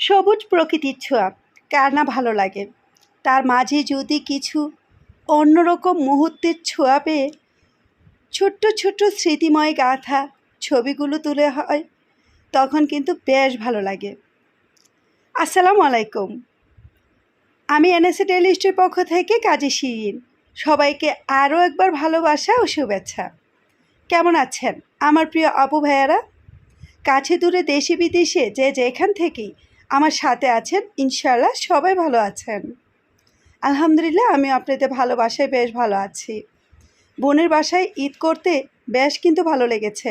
সবুজ প্রকৃতির ছোঁয়া, কার না ভালো লাগে? তার মাঝে যদি কিছু অন্যরকম মুহূর্তের ছোঁয়া পেয়ে ছোট্ট ছোট্ট স্মৃতিময় গাথা ছবিগুলো তুলে হয়, তখন কিন্তু বেশ ভালো লাগে। আসসালামু আলাইকুম। আমি এনএসএ টেলিস্টের পক্ষ থেকে কাজে শিরিন। সবাইকে আরও একবার ভালোবাসা ও শুভেচ্ছা। কেমন আছেন আমার প্রিয় আপু ভাইয়ারা? কাছে দূরে দেশে বিদেশে যে যেখান থেকেই আমার সাথে আছেন ইনশাল্লাহ সবাই ভালো আছেন। আলহামদুলিল্লাহ আমি আপনাদের ভালোবাসায় বেশ ভালো আছি। বোনের বাসায় ঈদ করতে বেশ কিন্তু ভালো লেগেছে।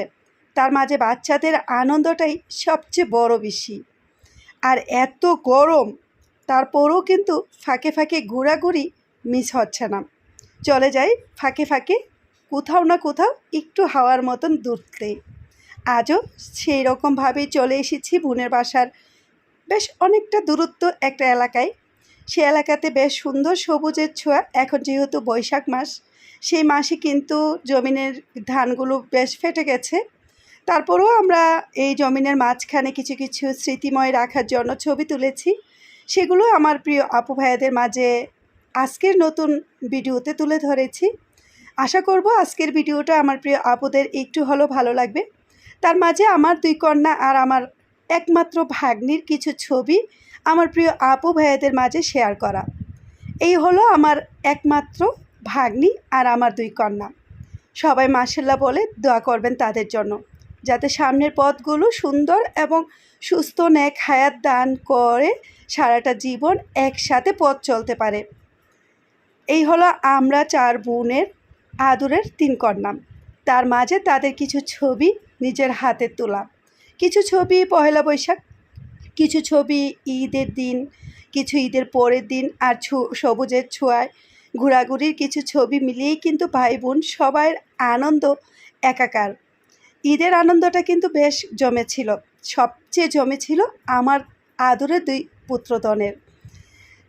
তার মাঝে বাচ্চাদের আনন্দটাই সবচেয়ে বড় বেশি। আর এত গরম, তারপরও কিন্তু ফাঁকে ফাঁকে ঘোরাঘুরি মিস হচ্ছে না। চলে যাই ফাঁকে ফাঁকে, কোথাও না কোথাও একটু হাওয়ার মতন দূরতে আজও সেই রকমভাবেই চলে এসেছি বোনের বাসার বেশ অনেকটা দূরত্ব একটা এলাকায়। সে এলাকাতে বেশ সুন্দর সবুজের ছোঁয়া। এখন যেহেতু বৈশাখ মাস, সেই মাসে কিন্তু জমিনের ধানগুলো বেশ ফেটে গেছে। তারপরেও আমরা এই জমিনের মাঝখানে কিছু কিছু স্মৃতিময় রাখার জন্য ছবি তুলেছি। সেগুলো আমার প্রিয় আপু ভাইয়াদের মাঝে আজকের নতুন ভিডিওতে তুলে ধরেছি। আশা করব আজকের ভিডিওটা আমার প্রিয় আপুদের একটু হলেও ভালো লাগবে। তার মাঝে আমার দুই কন্যা আর আমার একমাত্র ভাগ্নির কিছু ছবি আমার প্রিয় আপু ভাইয়াদের মাঝে শেয়ার করা। এই হলো আমার একমাত্র ভাগ্নি আর আমার দুই কন্যা। সবাই মাসাল্লাহ বলে দোয়া করবেন তাদের জন্য, যাতে সামনের পথগুলো সুন্দর এবং সুস্থ ন্যাক হায়াত দান করে সারাটা জীবন একসাথে পথ চলতে পারে। এই হলো আমরা চার বোনের আদরের তিন কন্যা। তার মাঝে তাদের কিছু ছবি নিজের হাতে তোলা। কিছু ছবি পহেলা বৈশাখ, কিছু ছবি ঈদের দিন, কিছু ঈদের পরের দিন আর সবুজের ছোঁয়ায় ঘোরাঘুরির কিছু ছবি মিলিয়েই কিন্তু ভাই বোন সবার আনন্দ একাকার। ঈদের আনন্দটা কিন্তু বেশ জমেছিল। সবচেয়ে জমেছিল আমার আদরের দুই পুত্রদনের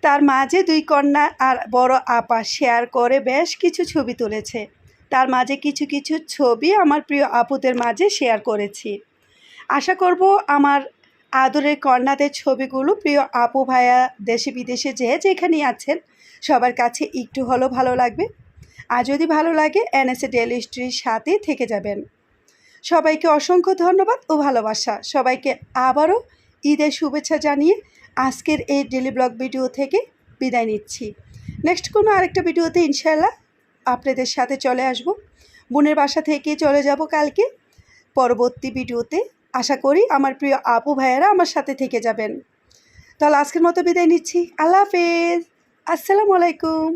তার মাঝে দুই কন্যা আর বড় আপা শেয়ার করে বেশ কিছু ছবি তুলেছে। তার মাঝে কিছু কিছু ছবি আমার প্রিয় আপুদের মাঝে শেয়ার করেছি। আশা করব আমার আদরের কন্যাদের ছবিগুলো প্রিয় আপু ভাইয়া দেশে বিদেশে যে যেখানেই আছেন, সবার কাছে একটু হলেও ভালো লাগবে। আর যদি ভালো লাগে, এনএসএ ডেলি হিস্ট্রির সাথে থেকে যাবেন। সবাইকে অসংখ্য ধন্যবাদ ও ভালোবাসা। সবাইকে আবারও ঈদের শুভেচ্ছা জানিয়ে আজকের এই ডেলি ব্লগ ভিডিও থেকে বিদায় নিচ্ছি। নেক্সট কোনো আরেকটা ভিডিওতে ইনশাল্লাহ আপনাদের সাথে চলে আসব। বোনের বাসা থেকে চলে যাব কালকে। পরবর্তী ভিডিওতে আশা করি আমার প্রিয় আপু ভাইয়েরা আমার সাথে থেকে যাবেন। তাহলে আজকের মতো বিদায় নিচ্ছি। আল্লাহ হাফেজ। আসসালামু আলাইকুম।